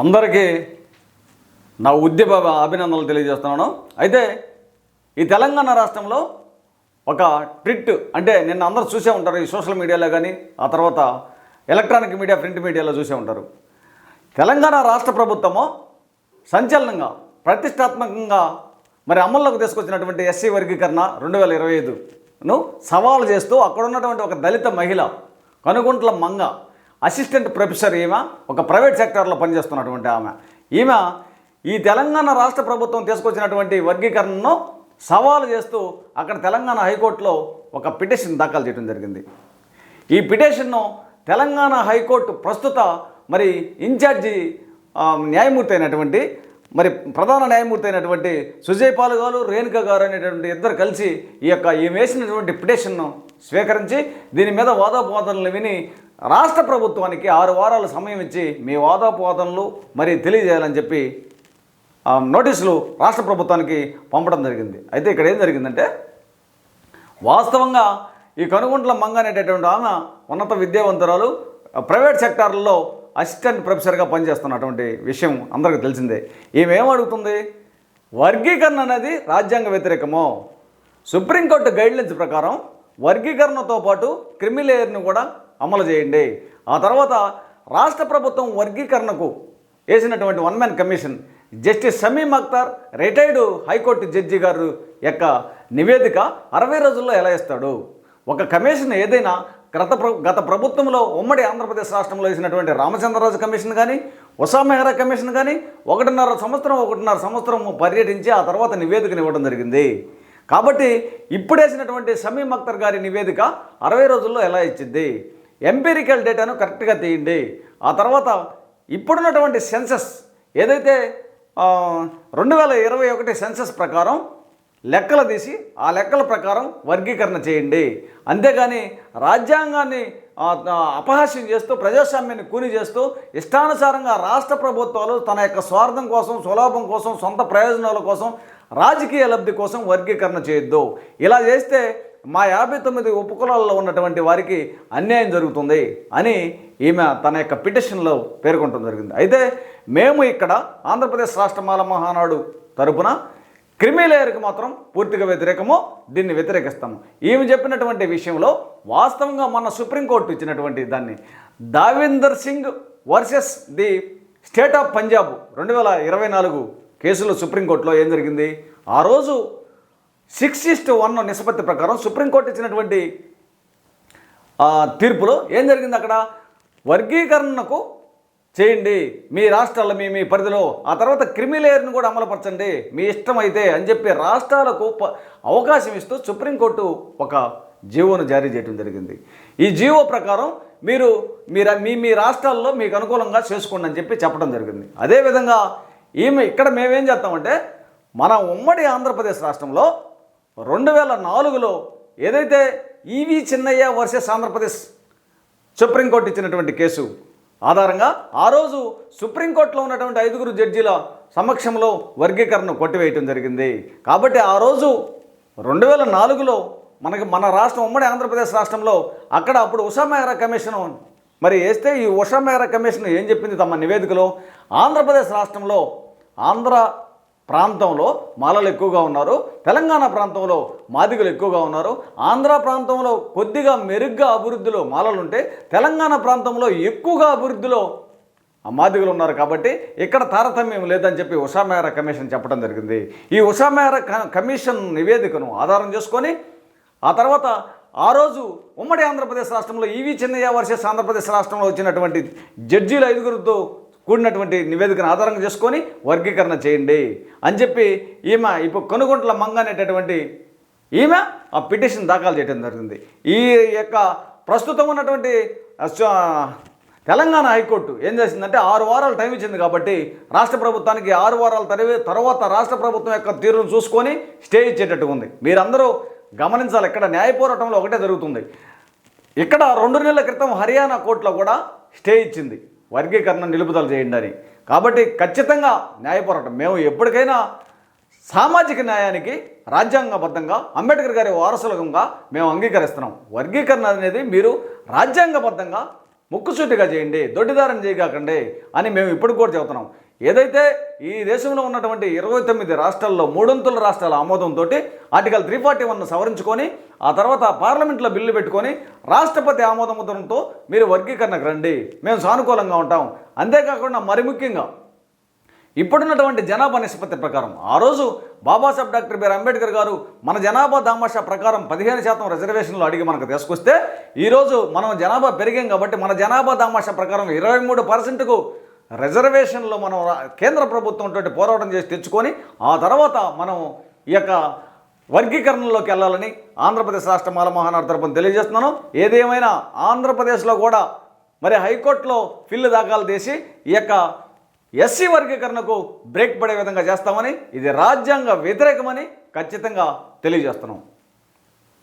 అందరికీ నా ఉద్యమ అభినందనలు తెలియజేస్తున్నాను. అయితే ఈ తెలంగాణ రాష్ట్రంలో ఒక ట్రిట్ అంటే నిన్న అందరూ చూసే ఉంటారు ఈ సోషల్ మీడియాలో కానీ ఆ తర్వాత ఎలక్ట్రానిక్ మీడియా ప్రింట్ మీడియాలో చూసే ఉంటారు. తెలంగాణ రాష్ట్ర ప్రభుత్వము సంచలనంగా ప్రతిష్టాత్మకంగా మరి అమల్లోకి తీసుకొచ్చినటువంటి ఎస్సీ వర్గీకరణ రెండు వేల ఇరవై ఐదును సవాలు చేస్తూ అక్కడ ఉన్నటువంటి ఒక దళిత మహిళ కనుగుంట్ల మంగ అసిస్టెంట్ ప్రొఫెసర్ ఈమె ఒక ప్రైవేట్ సెక్టార్లో పనిచేస్తున్నటువంటి ఆమె. ఈమె ఈ తెలంగాణ రాష్ట్ర ప్రభుత్వం తీసుకొచ్చినటువంటి వర్గీకరణను సవాలు చేస్తూ అక్కడ తెలంగాణ హైకోర్టులో ఒక పిటిషన్ దాఖలు చేయడం జరిగింది. ఈ పిటిషన్ను తెలంగాణ హైకోర్టు ప్రస్తుత మరి ఇన్ఛార్జి న్యాయమూర్తి అయినటువంటి మరి ప్రధాన న్యాయమూర్తి అయినటువంటి సుజయపాల్ గారు రేణుక గారు అనేటువంటి ఇద్దరు కలిసి ఈ యొక్క ఈ వేసినటువంటి పిటిషన్ను స్వీకరించి దీని మీద వాదోపవాదనలు విని రాష్ట్ర ప్రభుత్వానికి ఆరు వారాల సమయం ఇచ్చి మీ వాదోపవాదనలు మరి తెలియజేయాలని చెప్పి నోటీసులు రాష్ట్ర ప్రభుత్వానికి పంపడం జరిగింది. అయితే ఇక్కడ ఏం జరిగిందంటే వాస్తవంగా ఈ కనుగుంట్ల మంగ అనేటటువంటి ఆమె ఉన్నత విద్యావంతురాలు ప్రైవేట్ సెక్టార్లలో అసిస్టెంట్ ప్రొఫెసర్గా పనిచేస్తున్నటువంటి విషయం అందరికీ తెలిసిందే. ఈమె ఏమడుగుతుంది వర్గీకరణ అనేది రాజ్యాంగ వ్యతిరేకమో? సుప్రీంకోర్టు గైడ్లైన్స్ ప్రకారం వర్గీకరణతో పాటు క్రిమిలేయర్ను కూడా అమలు చేయండి. ఆ తర్వాత రాష్ట్ర ప్రభుత్వం వర్గీకరణకు వేసినటువంటి one man commission justice Sameem Akhtar retired high court judge గారు యొక్క నివేదిక అరవై రోజుల్లో ఎలా ఇస్తాడు ఒక కమిషన్ ఏదైనా గత ప్ర గత ప్రభుత్వంలో ఉమ్మడి ఆంధ్రప్రదేశ్ రాష్ట్రంలో వేసినటువంటి రామచంద్రరాజు కమిషన్ కానీ ఉషా మెహ్రా కమిషన్ కానీ ఒకటిన్నర సంవత్సరం ఒకటిన్నర సంవత్సరం పర్యటించి ఆ తర్వాత నివేదికను ఇవ్వడం జరిగింది. కాబట్టి ఇప్పుడేసినటువంటి సమీమ్ సమీం అఖ్తర్ గారి నివేదిక అరవై రోజుల్లో ఎలా ఇచ్చింది? ఎంపీరికల్ డేటాను కరెక్ట్గా తీయండి. ఆ తర్వాత ఇప్పుడున్నటువంటి సెన్సస్ ఏదైతే రెండు వేల ఇరవై ఒకటి సెన్సస్ ప్రకారం లెక్కలు తీసి ఆ లెక్కల ప్రకారం వర్గీకరణ చేయండి. అంతేగాని రాజ్యాంగాన్ని అపహాస్యం చేస్తూ ప్రజాస్వామ్యాన్ని కూని చేస్తూ ఇష్టానుసారంగా రాష్ట్ర ప్రభుత్వాలు తన యొక్క స్వార్థం కోసం సులభం కోసం సొంత ప్రయోజనాల కోసం రాజకీయ లబ్ధి కోసం వర్గీకరణ చేయొద్దు. ఇలా చేస్తే మా యాభై తొమ్మిది ఉపకులాల్లో ఉన్నటువంటి వారికి అన్యాయం జరుగుతుంది అని ఈమె తన యొక్క పిటిషన్లో పేర్కొనడం జరిగింది. అయితే మేము ఇక్కడ ఆంధ్రప్రదేశ్ రాష్ట్ర మాల మహానాడు తరపున క్రిమిలేయర్కి మాత్రం పూర్తిగా వ్యతిరేకము దీన్ని వ్యతిరేకిస్తాము. ఈమె చెప్పినటువంటి విషయంలో వాస్తవంగా మన సుప్రీంకోర్టు ఇచ్చినటువంటి దాన్ని Davinder Singh versus the state of Punjab రెండు వేల ఇరవై నాలుగు కేసులో సుప్రీంకోర్టులో ఏం జరిగింది? ఆ రోజు సిక్స్ ఇస్ట్ వన్ నిష్పత్తి ప్రకారం సుప్రీంకోర్టు ఇచ్చినటువంటి తీర్పులో ఏం జరిగింది అక్కడ? వర్గీకరణకు చేయండి మీ రాష్ట్రాల మీ మీ పరిధిలో ఆ తర్వాత క్రిమిలేయర్ను కూడా అమలుపరచండి మీ ఇష్టమైతే అని చెప్పి రాష్ట్రాలకు ప- అవకాశం ఇస్తూ సుప్రీంకోర్టు ఒక జీవోను జారీ చేయడం జరిగింది. ఈ జీవో ప్రకారం మీరు మీరు మీ మీ రాష్ట్రాల్లో మీకు అనుకూలంగా చేసుకోండి అని చెప్పి చెప్పడం జరిగింది. అదేవిధంగా ఈమె ఇక్కడ మేమేం చేస్తామంటే మన ఉమ్మడి ఆంధ్రప్రదేశ్ రాష్ట్రంలో రెండు వేల నాలుగులో ఏదైతే EV Chinnaiah versus Andhra Pradesh supreme court ఇచ్చినటువంటి కేసు ఆధారంగా ఆ రోజు సుప్రీంకోర్టులో ఉన్నటువంటి ఐదుగురు జడ్జీల సమక్షంలో వర్గీకరణ కొట్టివేయటం జరిగింది. కాబట్టి ఆ రోజు రెండు వేల నాలుగులో మనకి మన రాష్ట్రం ఉమ్మడి ఆంధ్రప్రదేశ్ రాష్ట్రంలో అక్కడ అప్పుడు ఉషా మెహ్రా కమిషన్ మరి వేస్తే ఈ ఉషా మెహ్రా కమిషన్ ఏం చెప్పింది తమ నివేదికలో? ఆంధ్రప్రదేశ్ రాష్ట్రంలో ఆంధ్ర ప్రాంతంలో మాలలు ఎక్కువగా ఉన్నారు. తెలంగాణ ప్రాంతంలో మాదిగలు ఎక్కువగా ఉన్నారు. ఆంధ్ర ప్రాంతంలో కొద్దిగా మెరుగ్గా అభివృద్ధిలో మాలలు ఉంటే తెలంగాణ ప్రాంతంలో ఎక్కువగా అభివృద్ధిలో మాదిగలు ఉన్నారు కాబట్టి ఇక్కడ తారతమ్యం లేదని చెప్పి ఉషా కమిషన్ చెప్పడం జరిగింది. ఈ ఉషా కమిషన్ నివేదికను ఆధారం చేసుకొని ఆ తర్వాత ఆ రోజు ఉమ్మడి ఆంధ్రప్రదేశ్ రాష్ట్రంలో ఈవి చిన్నయ్య వర్సెస్ ఆంధ్రప్రదేశ్ రాష్ట్రంలో వచ్చినటువంటి జడ్జీలు ఐదుగురితో కూడినటువంటి నివేదికను ఆధారంగా చేసుకొని వర్గీకరణ చేయండి అని చెప్పి ఈమె ఇప్పుడు కొనుగొంట్ల మంగ అనేటటువంటి ఈమె ఆ పిటిషన్ దాఖలు చేయడం జరిగింది. ఈ యొక్క ప్రస్తుతం ఉన్నటువంటి తెలంగాణ హైకోర్టు ఏం చేసిందంటే ఆరు వారాలు టైం ఇచ్చింది కాబట్టి రాష్ట్ర ప్రభుత్వానికి ఆరు వారాల తరివి తర్వాత రాష్ట్ర ప్రభుత్వం యొక్క తీరును చూసుకొని స్టే ఇచ్చేటట్టు ఉంది. మీరందరూ గమనించాలి ఇక్కడ న్యాయ పోరాటంలో ఒకటే జరుగుతుంది. ఇక్కడ రెండు నెలల క్రితం హర్యానా కోర్టులో కూడా స్టే ఇచ్చింది. వర్గీకరణ నిలుపుదల చేయండి అని. కాబట్టి ఖచ్చితంగా న్యాయ పోరాటం. మేము ఎప్పటికైనా సామాజిక న్యాయానికి రాజ్యాంగబద్ధంగా అంబేద్కర్ గారి వారసులకంగా మేము అంగీకరిస్తున్నాం. వర్గీకరణ అనేది మీరు రాజ్యాంగబద్ధంగా ముక్కుసూటిగా చేయండి దొడ్డిదారం చేయకండి అని మేము ఇప్పుడు కూడా చెబుతున్నాం. ఏదైతే ఈ దేశంలో ఉన్నటువంటి ఇరవై తొమ్మిది రాష్ట్రాల్లో మూడొంతుల రాష్ట్రాల ఆమోదంతో ఆర్టికల్ త్రీ ఫార్టీ వన్ సవరించుకొని ఆ తర్వాత పార్లమెంట్లో బిల్లు పెట్టుకొని రాష్ట్రపతి ఆమోదముద్రంతో మీరు వర్గీకరణకు రండి. మేము సానుకూలంగా ఉంటాం. అంతేకాకుండా మరి ముఖ్యంగా ఇప్పుడున్నటువంటి జనాభా నిష్పత్తి ప్రకారం ఆ రోజు బాబాసాహెబ్ డాక్టర్ బిఆర్ అంబేద్కర్ గారు మన జనాభా దామాషా ప్రకారం పదిహేను శాతం రిజర్వేషన్లు అడిగి మనకు తీసుకొస్తే ఈరోజు మనం జనాభా పెరిగాం కాబట్టి మన జనాభా దామాషా ప్రకారం ఇరవై మూడు పర్సెంట్కు రిజర్వేషన్లో మనం కేంద్ర ప్రభుత్వంతో పోరాటం చేసి తెచ్చుకొని ఆ తర్వాత మనం ఈ యొక్క వర్గీకరణలోకి వెళ్ళాలని ఆంధ్రప్రదేశ్ రాష్ట్ర మాల మహానాడు తరపున తెలియజేస్తున్నాను. ఏదేమైనా ఆంధ్రప్రదేశ్లో కూడా మరి హైకోర్టులో ఫిల్లు దాఖలు చేసి ఈ యొక్క ఎస్సీ వర్గీకరణకు బ్రేక్ పడే విధంగా చేస్తామని ఇది రాజ్యాంగ వ్యతిరేకమని ఖచ్చితంగా తెలియజేస్తున్నాం.